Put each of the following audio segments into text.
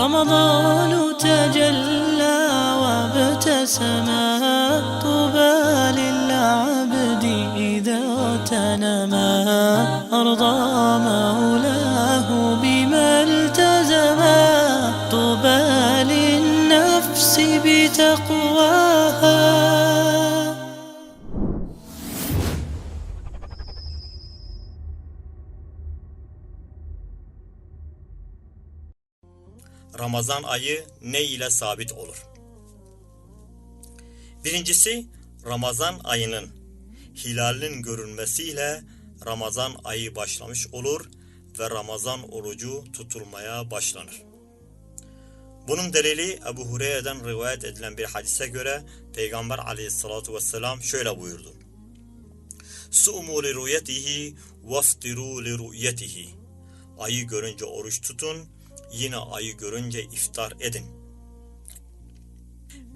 رمضان تجلى وابتسما طوبى للعبد إذا تنما أرضى مولاه بما التزما طوبى للنفس بتقواها. Ramazan ayı ne ile sabit olur? Birincisi Ramazan ayının hilalinin görülmesiyle Ramazan ayı başlamış olur ve Ramazan orucu tutulmaya başlanır. Bunun delili Ebu Hureyre'den rivayet edilen bir hadise göre Peygamber aleyhissalatu vesselam şöyle buyurdu. Su'mu li ru'yetihi vaftiru li ru'yetihi. Ayı görünce oruç tutun, yine ayı görünce iftar edin.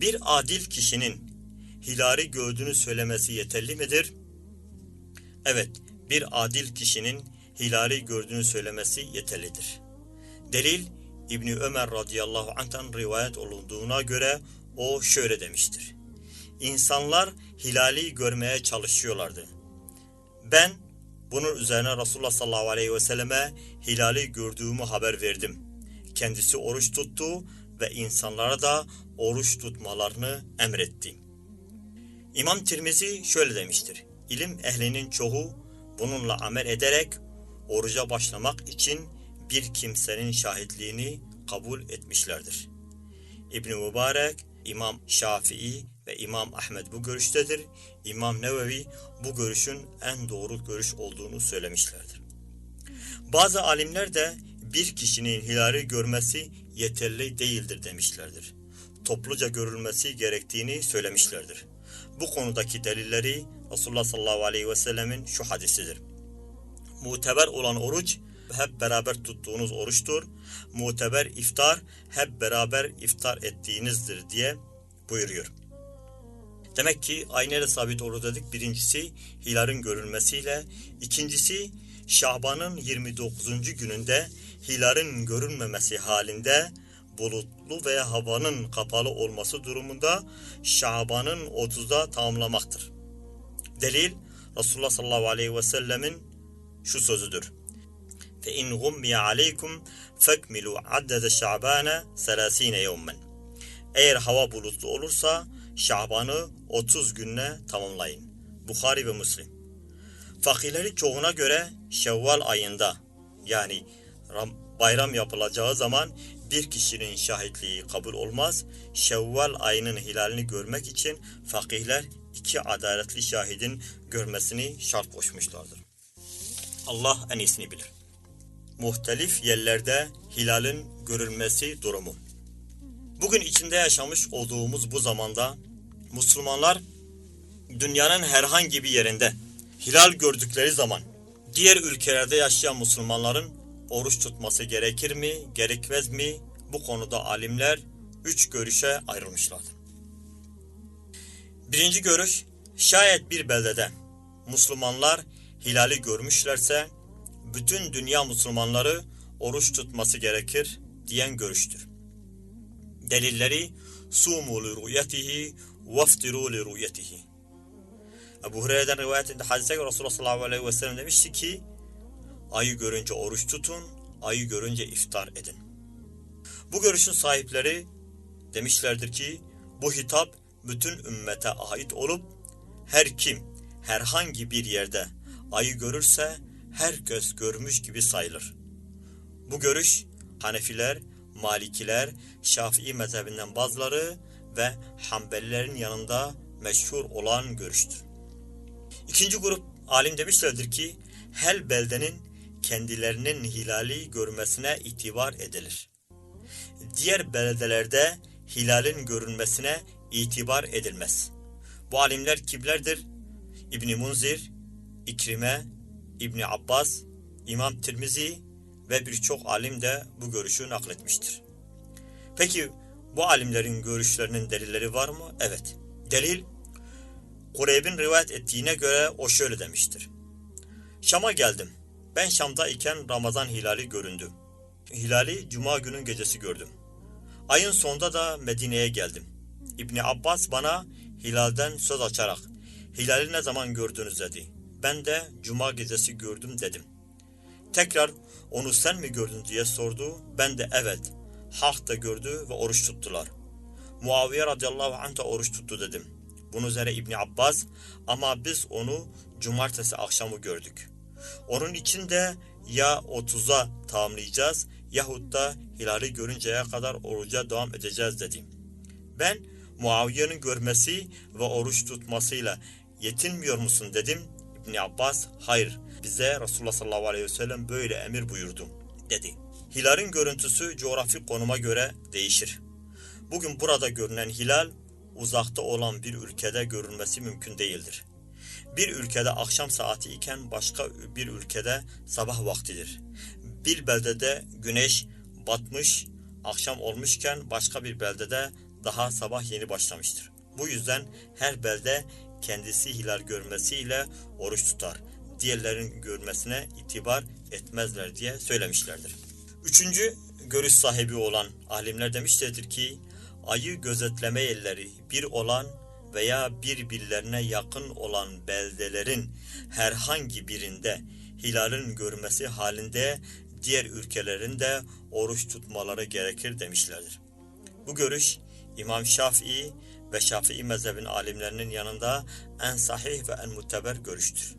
Bir adil kişinin hilali gördüğünü söylemesi yeterli midir? Evet, bir adil kişinin hilali gördüğünü söylemesi yeterlidir. Delil İbni Ömer radıyallahu anh'tan rivayet olunduğuna göre o şöyle demiştir. İnsanlar hilali görmeye çalışıyorlardı. Ben bunun üzerine Resulullah sallallahu aleyhi ve selleme hilali gördüğümü haber verdim. Kendisi oruç tuttu ve insanlara da oruç tutmalarını emretti. İmam Tirmizi şöyle demiştir. İlim ehlinin çoğu bununla amel ederek oruca başlamak için bir kimsenin şahitliğini kabul etmişlerdir. İbn Mübarek, İmam Şafii ve İmam Ahmed bu görüştedir. İmam Nevevi bu görüşün en doğru görüş olduğunu söylemişlerdir. Bazı alimler de bir kişinin hilali görmesi yeterli değildir demişlerdir. Topluca görülmesi gerektiğini söylemişlerdir. Bu konudaki delilleri Resulullah sallallahu aleyhi ve sellemin şu hadisidir. Muteber olan oruç hep beraber tuttuğunuz oruçtur. Muteber iftar hep beraber iftar ettiğinizdir diye buyuruyor. Demek ki aynı sabit olur dedik. Birincisi hilalin görülmesiyle, ikincisi Şaban'ın 29. gününde hilalin görünmemesi halinde bulutlu veya havanın kapalı olması durumunda Şaban'ın 30'da tamamlamaktır. Delil Resulullah sallallahu aleyhi ve sellemin şu sözüdür. Fe in gummiye aleykum fekmilu addede şabana 30 yevmen. Eğer hava bulutlu olursa Şaban'ı 30 günle tamamlayın. Bukhari ve Müslim. Fakirleri çoğuna göre Şevval ayında yani bayram yapılacağı zaman bir kişinin şahitliği kabul olmaz. Şevval ayının hilalini görmek için fakihler iki adaletli şahidin görmesini şart koşmuşlardır. Allah en iyisini bilir. Muhtelif yerlerde hilalin görülmesi durumu. Bugün içinde yaşamış olduğumuz bu zamanda Müslümanlar dünyanın herhangi bir yerinde hilal gördükleri zaman diğer ülkelerde yaşayan Müslümanların oruç tutması gerekir mi, gerekmez mi? Bu konuda alimler üç görüşe ayrılmışlardır. Birinci görüş, şayet bir beldede Müslümanlar hilali görmüşlerse bütün dünya Müslümanları oruç tutması gerekir diyen görüştür. Delilleri sumu li ru'yetihi vaftiru li ru'yetihi. Ebu Hureyre'den rivayetinde hadise göre Resulullah sallallahu aleyhi ve sellem demişti ki ayı görünce oruç tutun, ayı görünce iftar edin. Bu görüşün sahipleri demişlerdir ki bu hitap bütün ümmete ait olup her kim herhangi bir yerde ayı görürse herkes görmüş gibi sayılır. Bu görüş Hanefiler, Malikiler, Şafii mezhebinden bazıları ve Hanbelilerin yanında meşhur olan görüştür. İkinci grup alim demişlerdir ki her beldenin kendilerinin hilali görmesine itibar edilir. Diğer beldelerde hilalin görünmesine itibar edilmez. Bu alimler kimlerdir? İbni Munzir, İkrime, İbni Abbas, İmam Tirmizi ve birçok alim de bu görüşü nakletmiştir. Peki bu alimlerin görüşlerinin delilleri var mı? Evet. Delil Kureyb'in rivayet ettiğine göre o şöyle demiştir. Şam'a geldim. Ben Şam'da iken Ramazan hilali göründü. Hilali cuma günün gecesi gördüm. Ayın sonunda da Medine'ye geldim. İbni Abbas bana hilalden söz açarak hilali ne zaman gördünüz dedi. Ben de cuma gecesi gördüm dedim. Tekrar onu sen mi gördün diye sordu. Ben de evet. Halk da gördü ve oruç tuttular. Muaviye radıyallahu anh da oruç tuttu dedim. Bunun üzerine İbni Abbas ama biz onu cumartesi akşamı gördük. Onun için de ya 30'a tamamlayacağız yahut da hilali görünceye kadar oruca devam edeceğiz dedim. Ben Muaviye'nin görmesi ve oruç tutmasıyla yetinmiyor musun dedim. İbni Abbas hayır bize Resulullah sallallahu aleyhi ve sellem böyle emir buyurdu dedi. Hilalin görüntüsü coğrafi konuma göre değişir. Bugün burada görünen hilal uzakta olan bir ülkede görülmesi mümkün değildir. Bir ülkede akşam saati iken başka bir ülkede sabah vaktidir. Bir beldede güneş batmış, akşam olmuşken başka bir beldede daha sabah yeni başlamıştır. Bu yüzden her belde kendisi hilal görmesiyle oruç tutar. Diğerlerin görmesine itibar etmezler diye söylemişlerdir. Üçüncü görüş sahibi olan alimler demişlerdir ki ayı gözetleme yerleri bir olan veya birbirlerine yakın olan beldelerin herhangi birinde hilalin görmesi halinde diğer ülkelerin de oruç tutmaları gerekir demişlerdir. Bu görüş İmam Şafii ve Şafii mezhebinin alimlerinin yanında en sahih ve en muteber görüştür.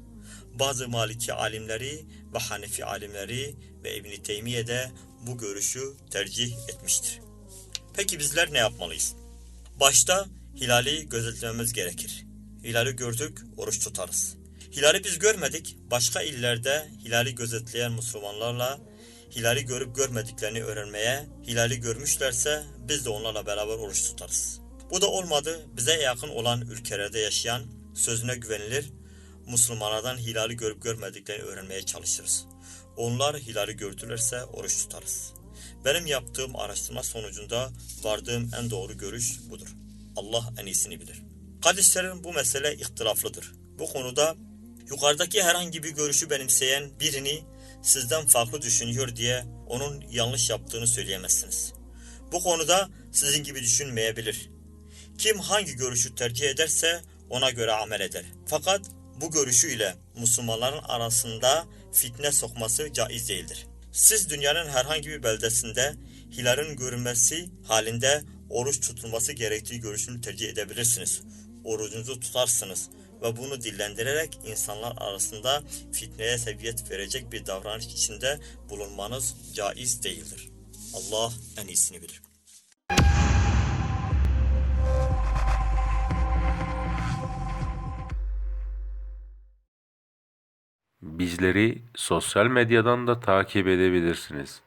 Bazı Maliki alimleri ve Hanefi alimleri ve İbn Teymiye de bu görüşü tercih etmiştir. Peki bizler ne yapmalıyız? Başta hilali gözetlememiz gerekir. Hilali gördük, oruç tutarız. Hilali biz görmedik, başka illerde hilali gözetleyen Müslümanlarla hilali görüp görmediklerini öğrenmeye, hilali görmüşlerse biz de onlarla beraber oruç tutarız. Bu da olmadı, bize yakın olan ülkelerde yaşayan, sözüne güvenilir, Müslümanlardan hilali görüp görmediklerini öğrenmeye çalışırız. Onlar hilali gördülerse oruç tutarız. Benim yaptığım araştırma sonucunda vardığım en doğru görüş budur. Allah en iyisini bilir. Kardeşlerim bu mesele ihtilaflıdır. Bu konuda yukarıdaki herhangi bir görüşü benimseyen birini sizden farklı düşünüyor diye onun yanlış yaptığını söyleyemezsiniz. Bu konuda sizin gibi düşünmeyebilir. Kim hangi görüşü tercih ederse ona göre amel eder. Fakat bu görüşüyle Müslümanların arasında fitne sokması caiz değildir. Siz dünyanın herhangi bir beldesinde hilalin görülmesi halinde oruç tutulması gerektiği görüşünü tercih edebilirsiniz. Orucunuzu tutarsınız ve bunu dillendirerek insanlar arasında fitneye sebebiyet verecek bir davranış içinde bulunmanız caiz değildir. Allah en iyisini bilir. Bizleri sosyal medyadan da takip edebilirsiniz.